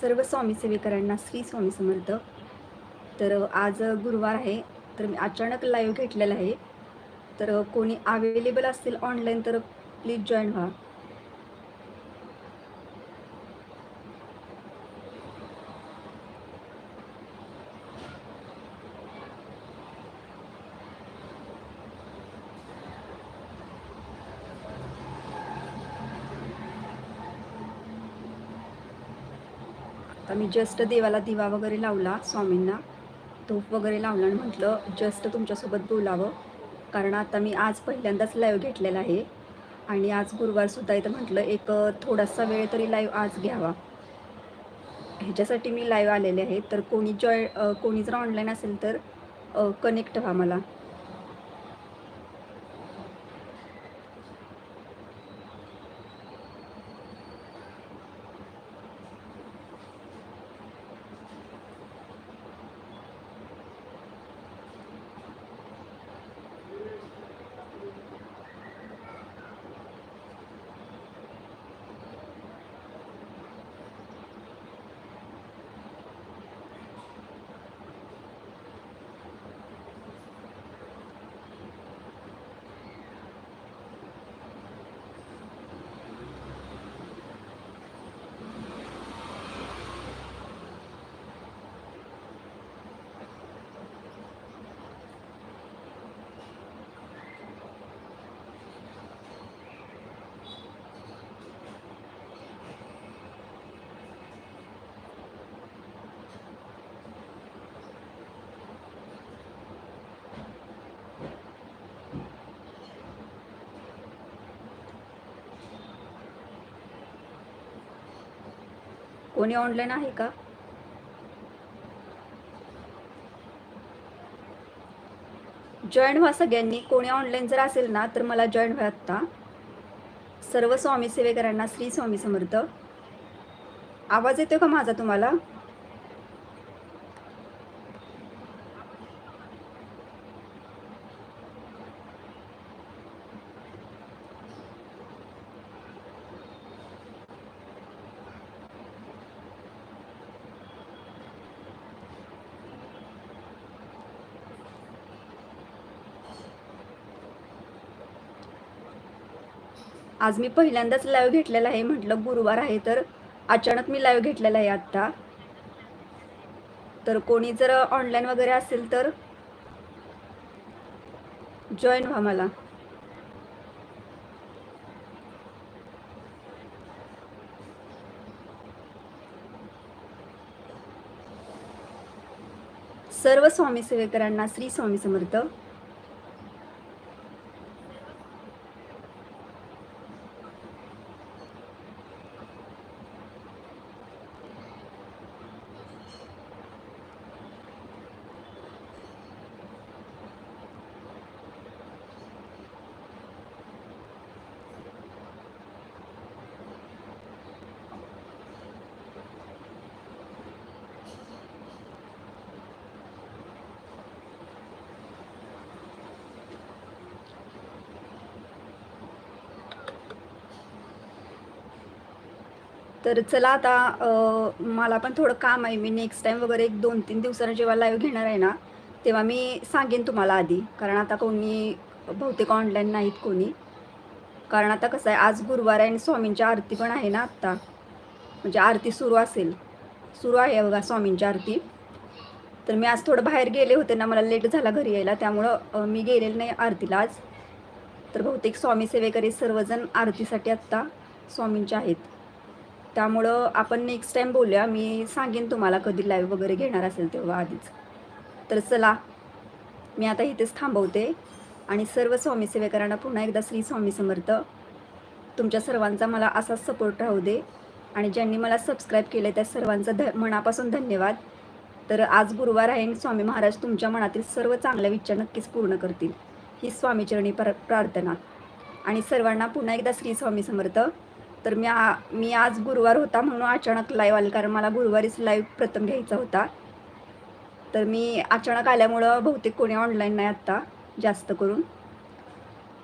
सर्व स्वामी सेवेकरांना श्री स्वामी समर्थ. तर आज गुरुवार आहे तर मी अचानक लाईव्ह घेतलेला आहे. तर कोणी अवेलेबल असतील ऑनलाईन तर प्लीज जॉईन व्हा. आता मी जस्ट देवाला दिवा वगैरे लावला स्वामींना. धूप वगैरे लावला आणि म्हटलं जस्ट तुमच्यासोबत बोलावं. कारण आता मी आज पहिल्यांदाच लाईव्ह घेतलेला आहे. आणि आज गुरुवारसुद्धा इथं म्हटलं एक थोडासा वेळ तरी लाईव्ह आज घ्यावा. ह्याच्यासाठी मी लाईव्ह आलेले आहे. तर कोणी जॉय कोणी जर ऑनलाईन असेल तर कनेक्ट व्हा मला. कोणी ऑनलाईन आहे का? जॉईन व्हा सगळ्यांनी. कोणी ऑनलाईन जर असेल ना तर मला जॉईन व्हा आत्ता. सर्व स्वामी सेवेकरांना श्री स्वामी समर्थ. आवाज येतो का माझा तुम्हाला? आज मी पहिल्यांदाच लाईव्ह घेतलेला आहे म्हटलं गुरुवार आहे तर अचानक मी लाईव्ह घेतलेला आहे आत्ता. तर कोणी जर ऑनलाईन वगैरे असेल तर जॉईन व्हा मला. सर्व स्वामी सेवेकरांना श्री स्वामी समर्थ. तर चला आता मला पण थोडं काम आहे. मी नेक्स्ट टाईम वगैरे एक दोन तीन दिवसानं जेव्हा लाईव्ह घेणार आहे ना तेव्हा मी सांगेन तुम्हाला आधी. कारण आता कोणी बहुतेक ऑनलाईन नाहीत कोणी. कारण आता कसं आहे आज गुरुवार आहे आणि स्वामींची आरती पण आहे ना आत्ता. म्हणजे आरती सुरू असेल. सुरू आहे बघा स्वामींची आरती. तर मी आज थोडं बाहेर गेले होते ना मला लेट झाला घरी यायला. त्यामुळं मी गेलेलं नाही आरतीला आज. तर बहुतेक स्वामी सेवेकरी सर्वजण आरतीसाठी आत्ता स्वामींचे आहेत. त्यामुळं आपण नेक्स्ट टाईम बोलूया. मी सांगेन तुम्हाला कधी लाईव्ह वगैरे घेणार असेल तेव्हा आधीच. तर चला मी आता इथेच थांबवते. आणि सर्व स्वामी सेवेकरांना पुन्हा एकदा श्री स्वामी समर्थ. तुमच्या सर्वांचा मला असाच सपोर्ट राहू दे. आणि ज्यांनी मला सबस्क्राईब केलं त्या सर्वांचा ध मनापासून धन्यवाद. तर आज गुरुवार आहे आणि स्वामी महाराज तुमच्या मनातील सर्व चांगल्या विचार नक्कीच पूर्ण करतील. ही स्वामीचरणी प्र प्रार्थना. आणि सर्वांना पुन्हा एकदा श्री स्वामी समर्थ. तर मी आ मी आज गुरुवार होता म्हणून अचानक लाईव्ह आले कारण मला गुरुवारीच लाईव्ह प्रथम घ्यायचा होता. तर मी अचानक आल्यामुळं बहुतेक कोणी ऑनलाईन नाही आत्ता जास्त करून.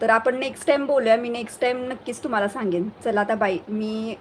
तर आपण नेक्स्ट टाईम बोलूया. मी नेक्स्ट टाईम नक्कीच तुम्हाला सांगेन. चला आता बाई मी